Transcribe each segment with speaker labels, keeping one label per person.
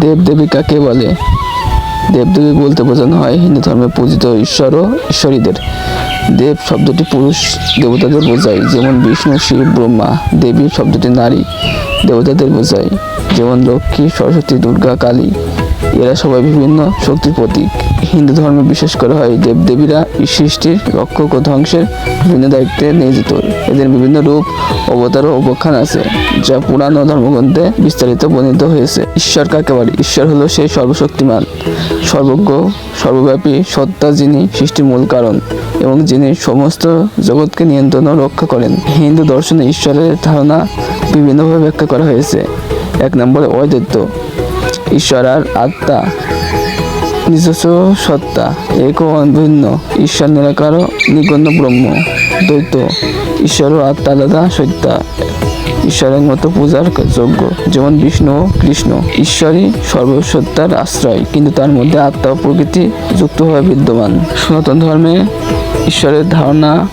Speaker 1: দেব দেবী কাকে বলে। দেবদেবী বলতে বোঝানো হয় হিন্দু ধর্মে পূজিত ঈশ্বর ও ঈশ্বরীদের। দেব শব্দটি পুরুষ দেবতাদের বোঝায়, যেমন বিষ্ণু, শিব, ব্রহ্মা। দেবী শব্দটি নারী দেবতাদের বোঝায়, যেমন লক্ষ্মী, সরস্বতী, দুর্গা, কালী। এরা সবাই বিভিন্ন শক্তির প্রতীক। হিন্দু ধর্মে বিশেষ করা হয় দেবদেবীরা সৃষ্টির রক্ষক ও ধ্বংসের বিভিন্ন দায়িত্বে নিয়োজিত। এদের বিভিন্ন রূপ, অবতার ও উপাখ্যান আছে, যা পুরাণ ও ধর্মগ্রন্থে বিস্তারিত বর্ণিত হয়েছে। ঈশ্বর কাকে বলে? ঈশ্বর হলো সেই সর্বশক্তিমান, সর্বজ্ঞ, সর্বব্যাপী সত্তা যিনি সৃষ্টির মূল কারণ এবং যিনি সমস্ত জগৎকে নিয়ন্ত্রণ ও রক্ষা করেন। হিন্দু দর্শনে ঈশ্বরের ধারণা বিভিন্নভাবে ব্যাখ্যা করা হয়েছে। এক নম্বরে অদ্বৈত ঈশ্বর আর আত্মা। নিজস্ব সত্তা, এক অভিন্ন ঈশ্বর নিরাকার নিগণ্য ব্রহ্ম। দ্বৈত। ঈশ্বর ও আত্মা আলাদা সত্তা। ঈশ্বরের মতো পূজার যোগ্য, যেমন বিষ্ণু ও কৃষ্ণ। ঈশ্বরই সর্বসত্তার আশ্রয়, কিন্তু তার মধ্যে আত্মা ও প্রকৃতি যুক্তভাবে বিদ্যমান। সনাতন ধর্মে ঈশ্বরের ধারণা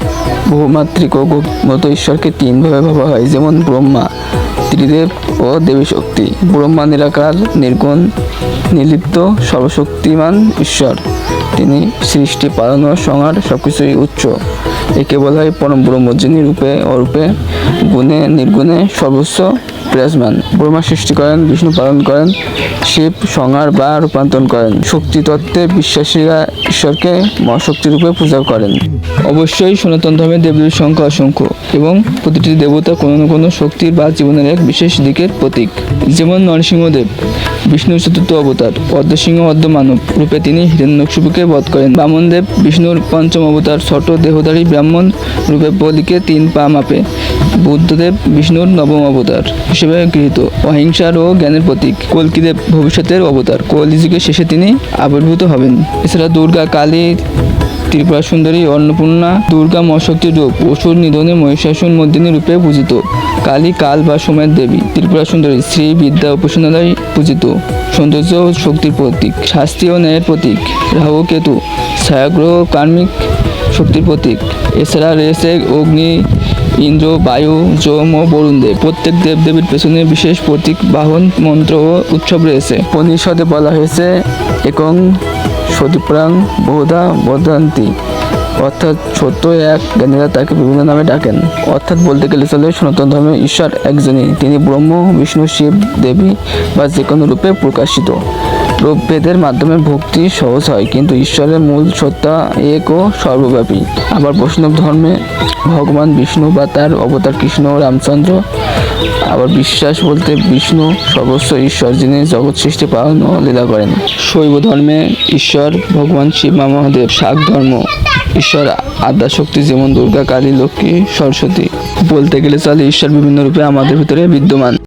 Speaker 1: বহুমাত্রিক ও মতো ঈশ্বরকে তিনভাবে ভাবা হয়, যেমন ব্রহ্মা ত্রিদেব ও দেবী শক্তি। ব্রহ্মা নিরাকার, নির্গুণ, নির্লিপ্ত, সর্বশক্তিমান ঈশ্বর। তিনি সৃষ্টি, পালন ও সংহার সবকিছুই উচ্চ। একে বলা হয় পরম ব্রহ্ম যিনি রূপে অরূপে গুণে, নির্গুণে সর্বস্ব বিরাজমান। ব্রহ্মা সৃষ্টি করেন, বিষ্ণু পালন করেন, শিব, সংহার বা রূপান্তরণ করেন। শক্তি তত্ত্বে বিশ্বাসীরা ঈশ্বরকে মহাশক্তি রূপে পূজা করেন। অবশ্যই সনাতন ধর্মে দেবদেবীর সংখ্যা অসংখ্য এবং প্রতিটি দেবতা কোনো না কোনো শক্তির বা জীবনের এক বিশেষ দিকের প্রতীক। যেমন নরসিংহদেব, বিষ্ণুর চতুর্থ অবতার, পদ্মসিংহ অর্ধ মানব রূপে তিনি হিরণ্যকশিপুকে বধ করেন। বামনদেব, বিষ্ণুর পঞ্চম অবতার, ছোট দেহধারী ব্রাহ্মণ রূপে বলিকে তিন পা মাপে। বুদ্ধদেব, বিষ্ণুর নবম অবতার হিসেবে গৃহীত। অহিংসার ও জ্ঞানের প্রতীক কলকিদেব ভবিষ্যতের অবতার। কলিযুগের শেষে তিনি আবির্ভূত হবেন। এছাড়া দুর্গা কালী, ত্রিপুরা সুন্দরী, অন্নপূর্ণা, দুর্গা মহাশক্তির রূপ, অসুর নিধনে মহিষাসুর মর্দিনী রূপে পূজিত। কালী কাল বা সময়ের দেবী, ত্রিপুরা সুন্দরী, শ্রী বিদ্যা উপাসনালয় পূজিত। সৌন্দর্য ও শক্তির প্রতীক, শাস্তি ও ন্যায়ের প্রতীক, রাহু, কেতু, ছায়াগ্রহ কার্মিক শক্তির প্রতীক। এছাড়া রয়েছে অগ্নি ইন্দ্র, বায়ু, যম ও বরুণ দেব। প্রত্যেক দেবদেবীর পেছনে বিশেষ প্রতীক, বাহন, মন্ত্র ও উৎসব রয়েছে। উপনিষদে বলা হয়েছে, একং সতীপ্রাং বহুধা বদান্তি। অর্থাৎ ছোট এক জ্ঞানীরা তাকে বিভিন্ন নামে ডাকেন। অর্থাৎ বলতে গেলে চলে সনাতন ধর্মের ঈশ্বর একজনই। তিনি ব্রহ্ম, বিষ্ণু, শিব, দেবী বা যে কোনো রূপে প্রকাশিত। রূপভেদের মাধ্যমে ভক্তি সহজ হয়, কিন্তু ঈশ্বরের মূল সত্তা এক ও সর্বব্যাপী। আবার বৈষ্ণব ধর্মে ভগবান বিষ্ণু বা তার অবতার কৃষ্ণ ও রামচন্দ্র, আবার বিশ্বাস বলতে বিষ্ণু সর্বস্ব ঈশ্বর যিনি জগৎ সৃষ্টি, পালন ও লীলা করেন। শৈব ধর্মে ঈশ্বর, ভগবান শিব মহাদেব শাক ধর্ম, ঈশ্বর আদ্যা শক্তি যেমন দুর্গা, কালী, লক্ষ্মী, সরস্বতী। বলতে গেলে চলে, ঈশ্বর বিভিন্ন রূপে আমাদের ভিতরে বিদ্যমান।